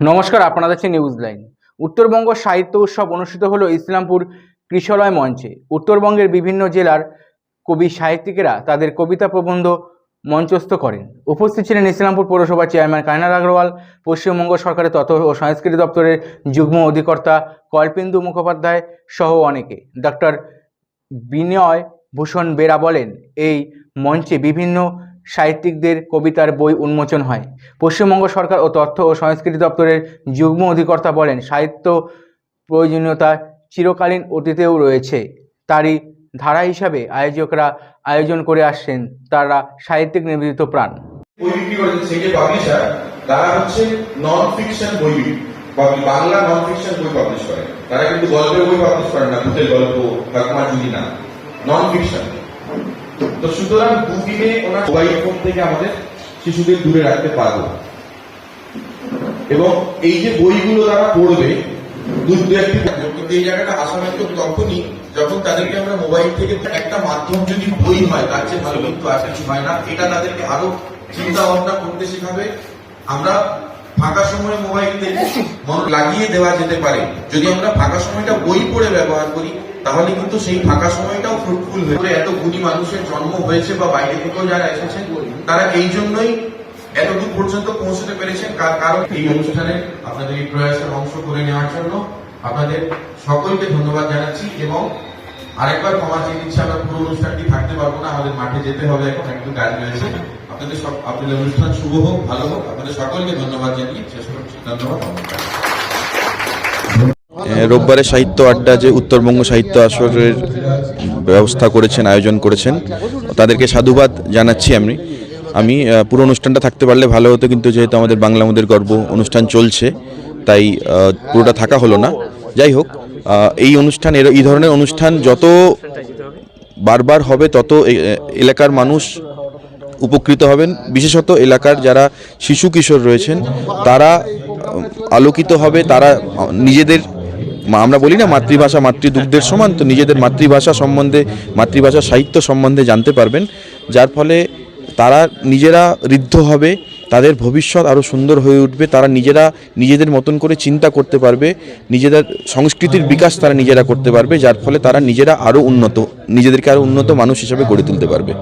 নমস্কার, আপনারা দেখছেন নিউজ লাইন উত্তরবঙ্গ সাহিত্য উৎসব অনুষ্ঠিত হলো ইসলামপুর কৃষলয় মঞ্চে। উত্তরবঙ্গের বিভিন্ন জেলার কবি সাহিত্যিকেরা তাদের কবিতা প্রবন্ধ মঞ্চস্থ করেন। উপস্থিত ছিলেন ইসলামপুর পৌরসভার চেয়ারম্যান কায়নার আগরওয়াল, পশ্চিমবঙ্গ সরকারের তথ্য ও সংস্কৃতি দপ্তরের যুগ্ম অধিকর্তা কল্পেন্দু মুখোপাধ্যায় সহ অনেকে। ডক্টর বিনয় ভূষণ বেরা বলেন, এই মঞ্চে বিভিন্ন সাহিত্যিকদের কবিতার বই উন্মোচন হয়। পশ্চিমবঙ্গ সরকার ও তথ্য ও সংস্কৃতি দপ্তরের যুগ্ম অধিকর্তা বলেন, সাহিত্য প্রয়োজনীয়তা চিরকালীন অতীতেও রয়েছে। তারই ধারা হিসাবে আয়োজকরা আয়োজন করে আসছেন তারা সাহিত্যিক নিবেদিত প্রাণ। তারা হচ্ছে নন ফিকশন বই বাংলা নন ফিকশন বই পাবলিশ করে। তারা কিন্তু গল্পের বই পাবলিশ করে না, ভূতের গল্প ঠাকুমা জুলি না। নন ফিকশন তো সুতরাং দুদিনে ওনার মোবাইল ফোন থেকে আমাদের শিশুদের দূরে রাখতে পারব। এবং এই যে বইগুলো তারা পড়বে কিন্তু এই জায়গাটা তো তখনই যখন তাদেরকে আমরা মোবাইল থেকে একটা মাধ্যম যদি বই হয়, তার চেয়ে ভালো কিন্তু আর কিছু হয় না। এটা তাদেরকে আরও চিন্তা ভাবনা করতে শেখাবে। আমরা ফাঁকা সময়ে মোবাইল মন লাগিয়ে দেওয়া যেতে পারে। যদি আমরা ফাঁকা সময়টা বই পড়ে ব্যবহার করি, তাহলে কিন্তু সেই ফাঁকা সময়টাও ফ্রুটফুল হয়ে এত গুণী মানুষের জন্ম হয়েছে বা বাইরে থেকেও যারা এসেছেন, তারা এই জন্যই এতদূর পর্যন্ত পৌঁছতে পেরেছেন। কারণ? এই অনুষ্ঠানে আপনাদের এই প্রয়াসের অংশ করে নেওয়ার জন্য আপনাদের সকলকে ধন্যবাদ জানাচ্ছি এবং আরেকবার ক্ষমা চেয়ে নিচ্ছি, আমরা পুরো অনুষ্ঠানটি থাকতে পারব না, আমাদের মাঠে যেতে হবে, এখন একটু কাজ রয়েছে। আপনাদের সব আপনাদের অনুষ্ঠান শুভ হোক, ভালো হোক। আপনাদের সকলকে ধন্যবাদ জানিয়ে শেষ করছি। ধন্যবাদ, নমস্কার। রোববারে সাহিত্য আড্ডা যে উত্তরবঙ্গ সাহিত্য আসরের ব্যবস্থা করেছেন, আয়োজন করেছেন, তাদেরকে সাধুবাদ জানাচ্ছি আমি। আমি পুরো অনুষ্ঠানটা থাকতে পারলে ভালো হতো, কিন্তু যেহেতু আমাদের বাংলা আমাদের গর্ব, অনুষ্ঠান চলছে, তাই পুরোটা থাকা হলো না। যাই হোক এই অনুষ্ঠান, এর- এই ধরনের অনুষ্ঠান যত বারবার হবে, তত এলাকার মানুষ উপকৃত হবেন। বিশেষত এলাকার যারা শিশু কিশোর রয়েছেন, তারা আলোকিত হবে, তারা নিজেদের আমরা বলি না মাতৃভাষা, মাতৃদুগ্ধের সমান, তো নিজেদের মাতৃভাষা সম্বন্ধে, মাতৃভাষা সাহিত্য সম্বন্ধে জানতে পারবেন। যার ফলে তারা নিজেরা ঋদ্ধ হবে, তাদের ভবিষ্যৎ আরও সুন্দর হয়ে উঠবে, তারা নিজেরা নিজেদের মতন করে চিন্তা করতে পারবে, নিজেদের সংস্কৃতির বিকাশ তারা নিজেরা করতে পারবে, যার ফলে তারা নিজেরা আরও উন্নত, নিজেদেরকে আরও উন্নত মানুষ হিসেবে গড়ে তুলতে পারবে।